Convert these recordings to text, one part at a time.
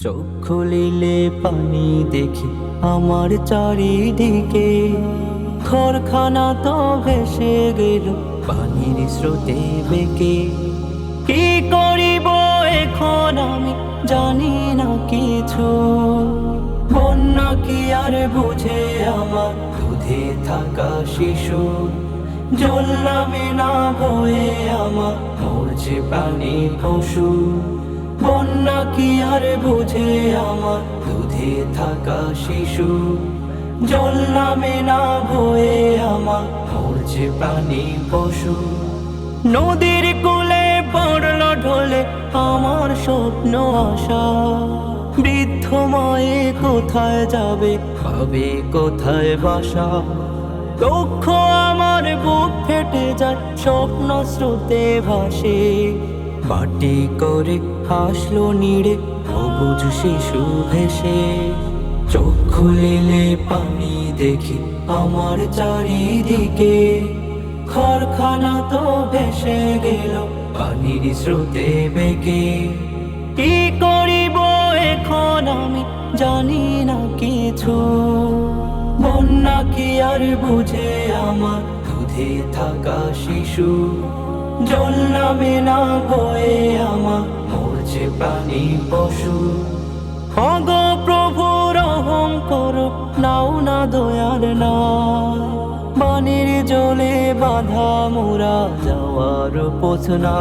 চোখ খুলিলে পানি দেখি আমার চারিদিকে ঘরখানা তো ভেসে গেল, পানির স্রোতে বেঁকে। কি করিব এখন আমি জানি না কিছু। বন্যা কি আর বুঝে আমার দুধে থাকা শিশু। জল নামে না বয়ে আমার মরছে পানি পশু। বন্যা কি আর বুঝে আমার? দুধে থাকা শিশু জল নামে না বয়ে আমার। মরছে প্রাণী পশু। নদীর কোলে পড়ল ঢলে আমার স্বপ্ন আশা। বৃদ্ধ মায়ে কোথায় যাবে? পাবে কোথায় বাসা? দুঃখ আমার বুক ফেটে যায়, স্বপ্ন স্রোতে ভাসে। বাটি করে হাসলো নিড়ে অবুঝ শিশু ভেসে। চোখ খুলিলে পানি দেখি আমার চারিদিকে। ঘরখানা তো ভেসে গেল পানির স্রোতে বেগে। কি করিব এখন আমি জানি না কিছু। বন্যা কি আর বুঝে আমার দুধে থাকা শিশু। জল নামে না বয়ে আমার মরছে প্রাণী পশু। অগ প্রভু, রহম করো, নাও না দয়ার না বানের জলে বাঁধা মোরা যাওয়ার পথ না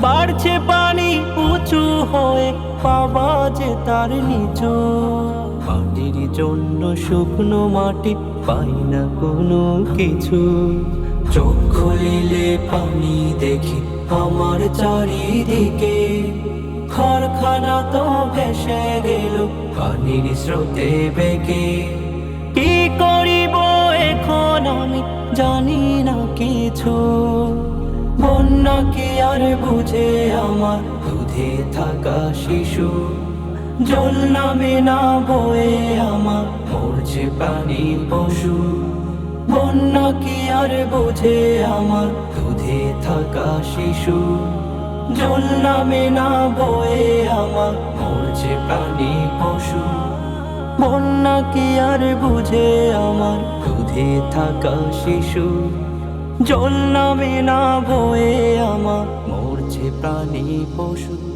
বাড়ছে পানি উঁচু হয়ে, পাবা যে তার নিচু। মাটির জন্য শুকনো মাটি পাই না কোনো কিছু। চোখ খুলিলে পানি দেখি আমার চারিদিকে। ঘরখানা তো ভেসে গেল, পানির স্রোতে বেগে। কি করিব এখন আমি জানি না কিছু। বন্যা কি আর বুঝে আমার দুধে থাকা শিশু। জল নামে না বয়ে আমার মরছে প্রাণী পশু। বন্যা কি আর বুঝে আমার? দুধে থাকা শিশু জল নামে না বয়ে আমার। মরছে প্রাণী পশু। বন্যা কি আর বুঝে আমার? দুধে থাকা শিশু জল নামে না বয়ে আমার। মরছে প্রাণী পশু।